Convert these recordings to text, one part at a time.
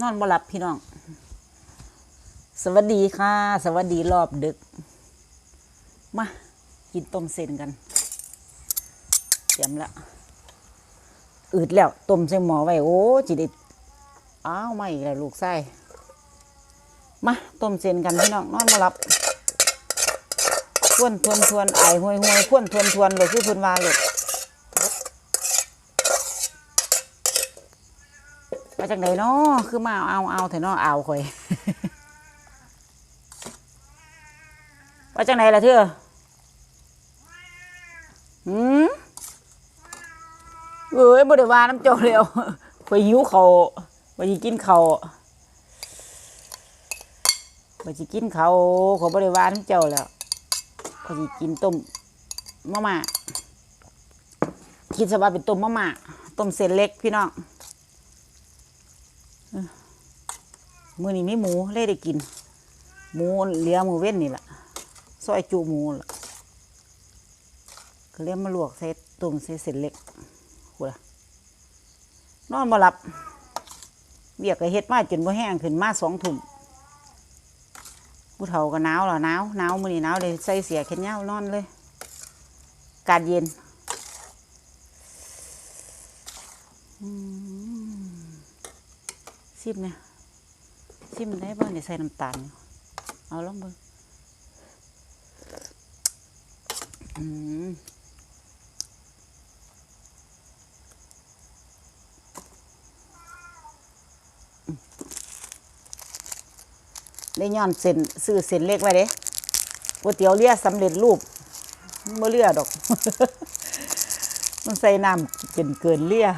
นอนบ่หลับพี่น้อง สวัสดีค่ะ สวัสดีรอบดึก มา กินต้มเส้นกัน เตรียมละอืดแล้ว ต้มใส่หม้อไว้ โอ้จิได้อ้าวไมาอีกแล้วลูกไส้มาต้มเส้นกันพี่น้องนอนบ่หลับควนทวนทวนไอห่วยห่วยควนทวนทวนเลยคือเพื้นว่าเลยาจากไหนเนาะคือมาเอาเอาเถอะเนาะเอาคอยมาจากไหนล่ะเธอหืมเอ้ยบ่ได้ว่าน้ำเจ้าแล้วข่อยหิวเขาวบ่สิกินเขาวบ่สิกินเขาขอบ่ได้ว่าน้ำเจ้าแล้วข่อยกินต้มมะม่าคิดซะว่าเป็นต้มมะม่าต้มเส้นเล็กพี่น้อง มือนี้มีหมูเลยได้กิน หมูเหลี้ยหมูเว้นนี่แหละซอยจูหมูล่ะก็เรียกมาลวกใส่ตุ่มใส่เส้นเล็กหัวล่ะนอนมาหลับเบียกก็เฮ็ดมาจนบ่แห้งขึ้นมาสองทุ่มผู้เฒ่าก็หนาวแล้วหนาวหนาวมื้อนี้หนาวเลยใส่เสียแขนยาวนอนเลย กาศเย็นอืม ซิมเนี่ยซิมได้บ่เนี่ยวใส่น้ำตาล เอาลองเบิ่งอืมได้ย้อนเส้นซื้อเส้นเล็กไว้เด้ก๋วยเตี๋ยวเรือสำเร็จรูปบ่เรือดอก มันใส่น้ำจนเกินเรือ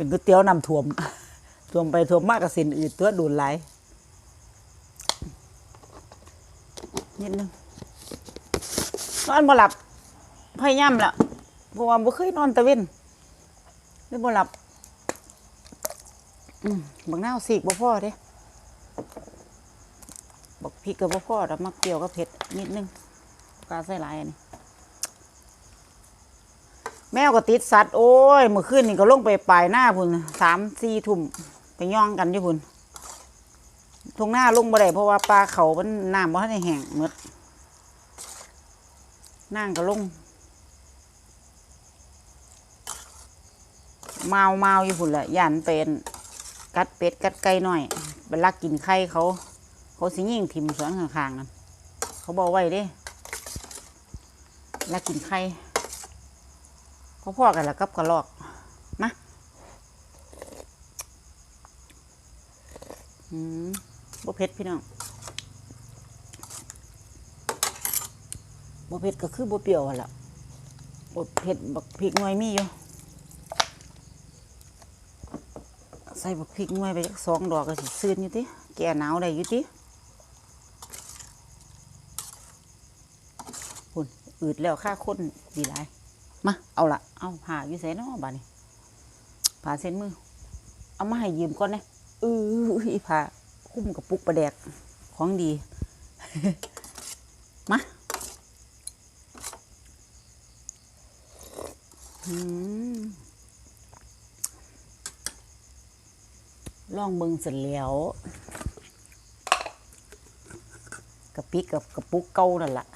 เป็นก๋วยเตี๋ยวน้ำท่วมท่วมไปท่วมมากกับส้นอืดตัวดูดไหลนิดนึงนอนบ่หลับพยายามและเพราะว่าบ่เคยนอนตะเว้นเลยบ่หลับ อืมบักนาสีกบ่พอเด้บักพริกก็บ่พอดอกมักเปรี้ยวก็เผ็ดนิดนึงกาใส่หลายอันนี้ แมวก็ติดสัตว์ โอ้ยเมื่อคืนนี่ก็ลงไปปลายหน้าพุ่นสามสี่ทุ่มไปย่องกันอยู่พุ่นทงหน้าลงบ่ได้เพราะว่าปลาเขามันน้ำบ่ทันได้แห้งหมดนั่งก็ลงเมาเมาอยู่พุ่นแหละย่านเป็นกัดเป็ดกัดไก่หน่อยเป็นลักกินไข่เขา เขาสิยิ่งทิมสวนข้างๆนั่นเขาบอกไว้เด้ลักกินไข่ พ่อกันและกับกระลอกมาอืมบ่เผ็ดพี่น้องบ่เผ็ดก็คือบ่เปรี้ยวหั่นล่ะบ่เผ็ดบักพริกหน่วยมีอยู่ใส่บักพริกหน่วยไปจักสองดอกก็สิซื่นอยู่ติแก้หนาวได้อยู่ติพุ่นอืดแล้วค่าคนดีหลาย มาเอาละเอาผ่าอยู่ไสเนาะบัดนี้ผ่าเส้นมือ เอามาให้ยืมก่อนนะเอออีผ่าคุ้มกับปุกประแดกของดี มาลองเบิ่งเสร็จแล้วกะปิกับกระปุกเก่านั่นแหละ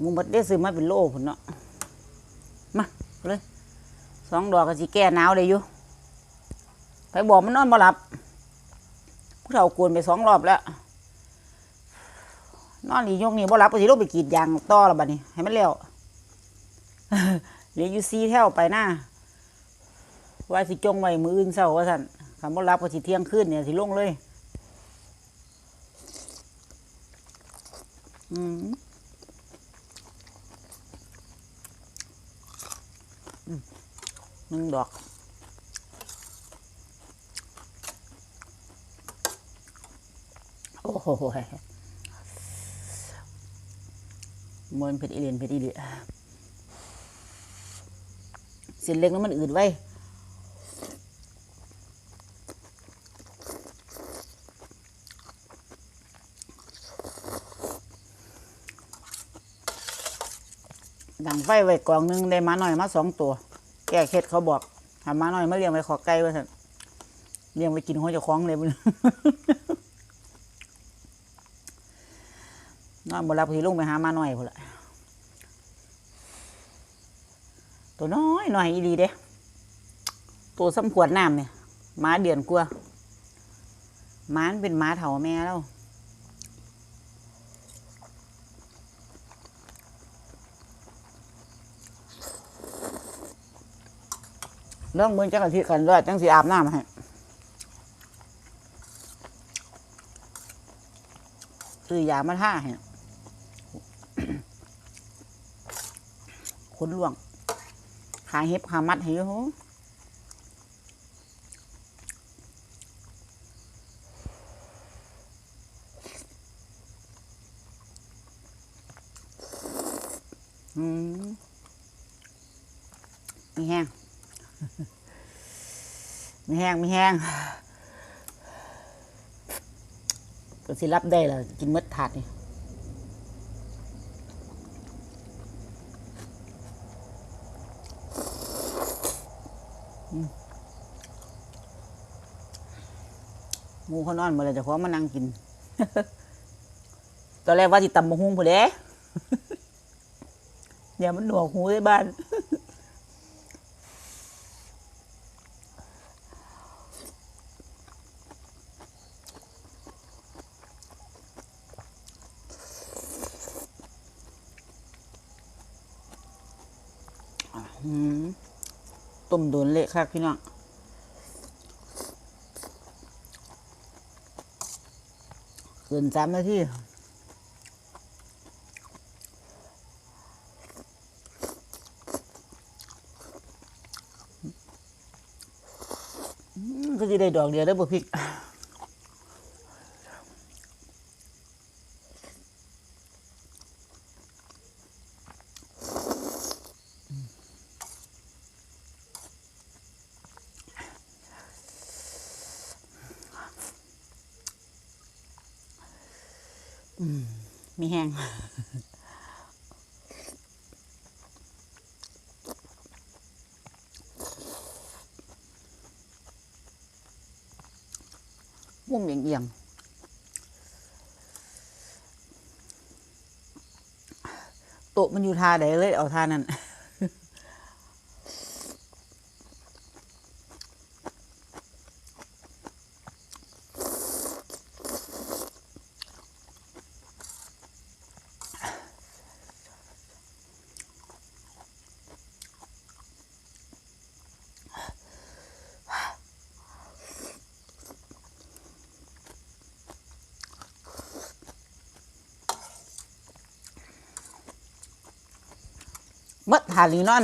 มูหมดได้ซื้อมาเป็นโลพุ่นเนาะมาเลยสองดอกก็สิแก้หนาวได้อยู่ไปบอกมันนอนบ่หลับผู้เฒ่ากวนไปสองรอบแล้วนอนนี่ยกนี่บ่รับก็สิลงไปกรีดยางต่อละบัดนี้ให้มันแล้วเหลืออยู่ซีแถวไปหน้าว่าสิจงไว้มืออื่นเช้าว่าซั่นคันบ่รับก็สิเที่ยงคืนเนี่ยสิลงเลย อืมอืม หนึ่งดอกโอ้โหมวนเผ็ดอีเลียนเผ็ดอีเลียเส้นเล็กนั้นมันอืดไว้ดังไฟไว้กองหนึงได้มาหน่อยมาสองตัว แก้เคล็ดเขาบอกหามาหน่อยมาเลี้ยงไว้ขอไก่ไว้เถอะเลี้ยงไว้กินหัวเจ้าของเลยบุญนอนบ่รับพี่ลุงไปหามาหน่อยพุ่นละตัวน้อยหน่อยอีดีเด้ตัวสำขวดน้ำเนี่ยหมาเดือนกลัวาหมานเป็นหมาเถาแม่แล้ว เรื่องมือจังอาทิตย์กันด้วยจังสีอาบน้ำให้ซื้อยามาท่าให้คนล่วงขาเห็บขามัดให้ยูโหอืมมีแห้ง มีแห้งมีแห้งก็สิรับได้ล่ะกินมดถาดนี่มหมูเขานอนมาเลยแต่พอมานั่งกิน ตอนแรกว่าสิตำบะฮุงผู้เด้เดี๋ยวมันหนวกหูในบ้าน ต้มโดนเละคักพี่น้องเกินสามนาทีก็จะได้ดอกเดียวได้บ่พริก มีแห้งมุมเอียงๆโต๊ะมันอยู่ท่าใดเลยเอาท่านั้น เมื่อหาลีนอ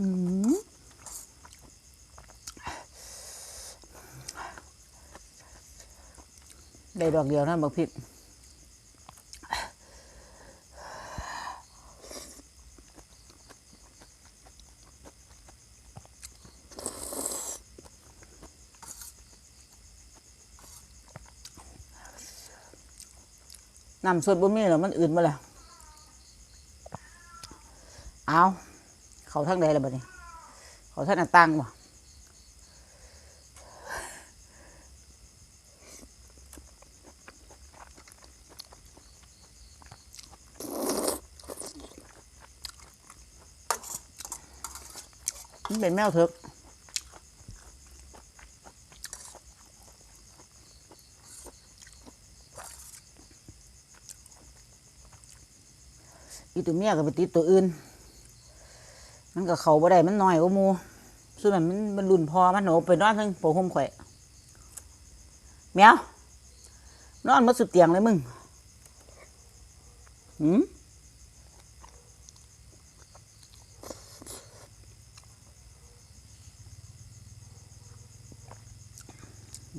ได้เนี่ยจะตื่นอืมได้ดอกเดียวนะบักพริกน้ำสดบ่มีหรอมันอื่นมาแล้ว เอา เขาทั้งใดละบัดนี้ เขาท่านตั้งบ่เป็นแมวเถกอีตัวเมียก็ไปติดตัวอื่น มันก็เขาบ่ได้มันน้อยกว่ามูส่วนนั้นมันมันรุ่นพอมันโหนไปนอนทั้งโปห่มข่อยแมวนอนมาสุดเตียงเลยมึงหืม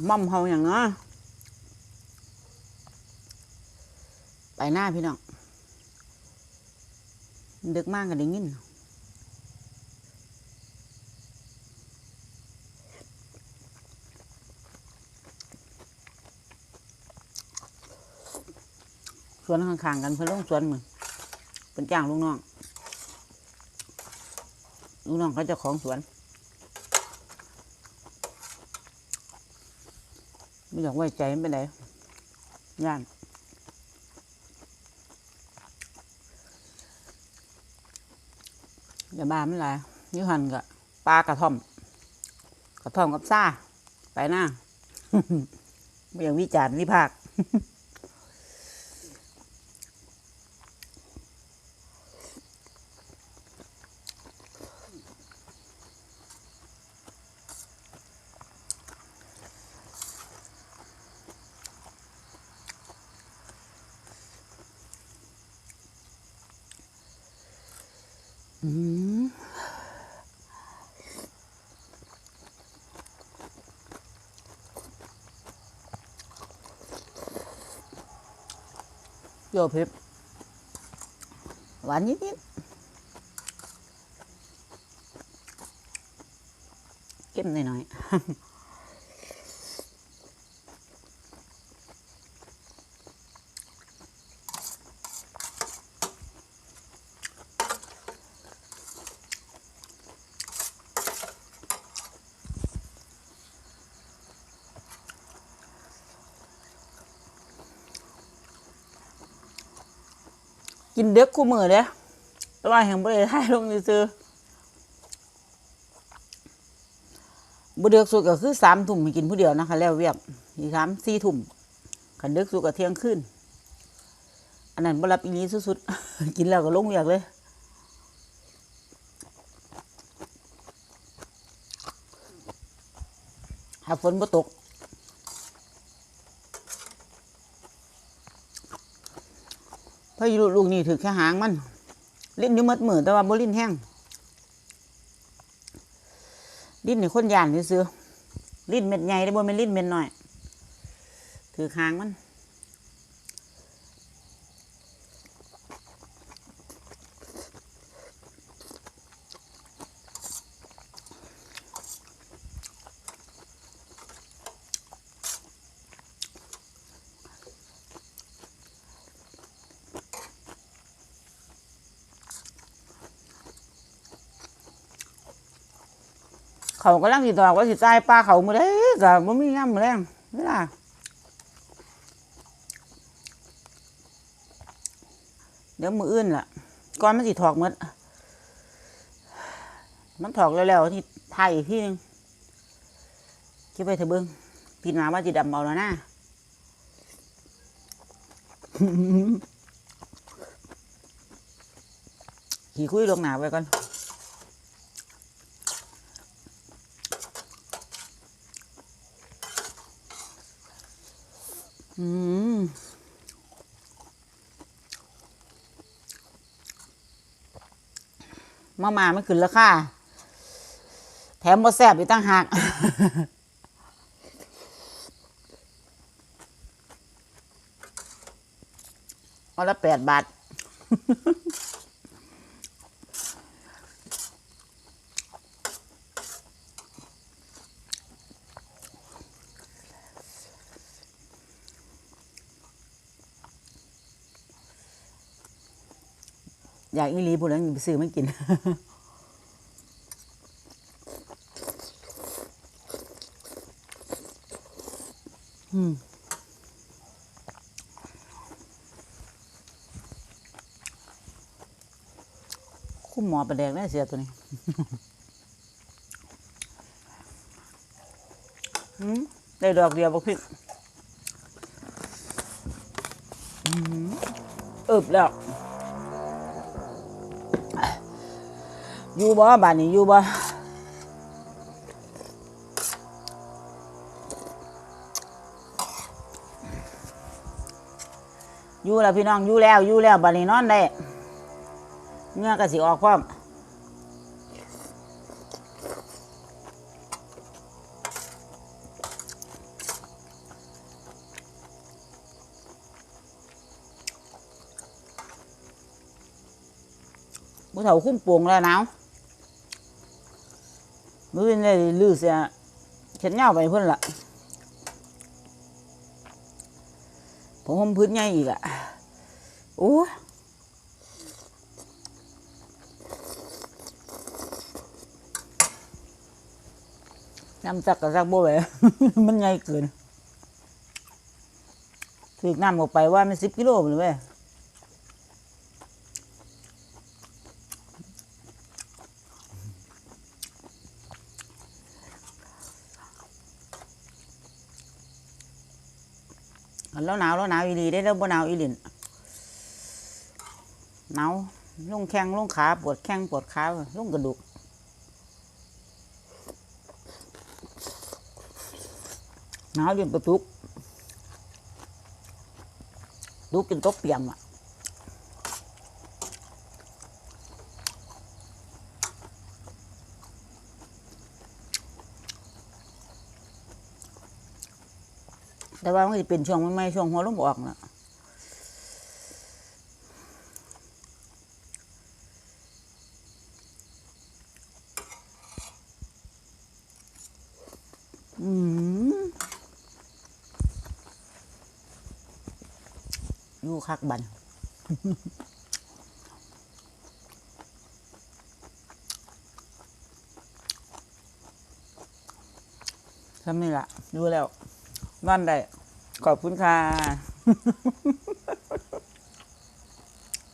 ม่อมเฮาอย่างเนาะไปหน้าพี่น้องดึกมากก็ได้ยิน สวนข้างๆกันเพื่อนลงสวนมือเป็นจ้างลูกน้องลูกน้องเขาจ้าของสวนไม่อยากไว้ใจมันเป็นไรย่านอย่าบ้ามันหลายนี่หันกับปลากระท่อม กระท่อมกับซ่า ไปหน้าไม่อยากวิจารณ์วิพากษ์ โยเพิบหวานนิดนิดเข้มหน่อยๆ กินเด็กคู่มือเลยแต่ว่าแห่งบริไทยลงซื้อบเดือกสุดก็คือสามทุ่มกินผู้เดียวนะคะ แล้วเวียกสี่สามสี่ทุ่มขันเด็กสุดก็เที่ยงคืนอันนั้นบรับอีนี้สุดๆ กินแล้วก็ลงเวียกเลยถ้าฝนบ่ตก พายุลูกนี่ถือแค่หางมันลิ้นอยู่มัดมือแต่ว่าบ่ลิ้นแห้งลิ้นนี่ข้นยานซื้อลิ้นเม็ดใหญ่ได้บ่ไม่นลิ้นเม็ดน้อยถือหางมัน เขากำลังสิตอกว่าสิตายปลาเขามือได้ก็บ่มีย่ำมือแรงนี่ล่ะเดี๋ยวมืออื่นล่ะก่อนมันสิถอกหมดมันถอกแล้วๆที่ไทยอีกที่นึงคิดไปเถอะเบิ้งปีหน้าว่าจิดำเอาแล้วนะขี่คุยลงหนาไว้ก่อน อืมมามาไม่ขึ้นราคาแถมบ่แซ่บอีกตั้งหากเอาละแปดบาท อยากอีลีบุแล้วไปซื้อไม่กิน อืมคุ้มหมอประแดงแม่เสียตัวนี้ ได้ดอกเดียวบักพริกอึบแล้ว อยู่บ่บ้านนี้อยู่บ่อยู่แล้วพี่น้องอยู่แล้วอยู่แล้วบ้านนี้นอนได้เงื่อก็สิออกพร้อมบ่เฒ่าคุ้มป่งแล้วหนาว มื้อนี้ได้ลือเสียเข็นเงาไปเพิ่อนละผมห่มพื้นใหญ่อีกอะโอ้น้ำจักกระซักโบ่ไหวมันใหญ่เกินถือน้ำออกไปว่ามันสิบกิโลเลยเว้ย แล้วหนาวแล้วหนาวอีหลีได้แล้วบ่หนาวอีหลินหนาวลงแข้งลงขาปวดแข้งปวดขาลงกระดูกหนาวจนกระตุกตุกจนตกเปียมอะ ว่ามันจะเป็นช่วงไม่ไม่ช่วงหัวลมออกนะอืมอยู่คักบันทำนี่ละดูแล้วนอนได้ ขอบคุณค่ะ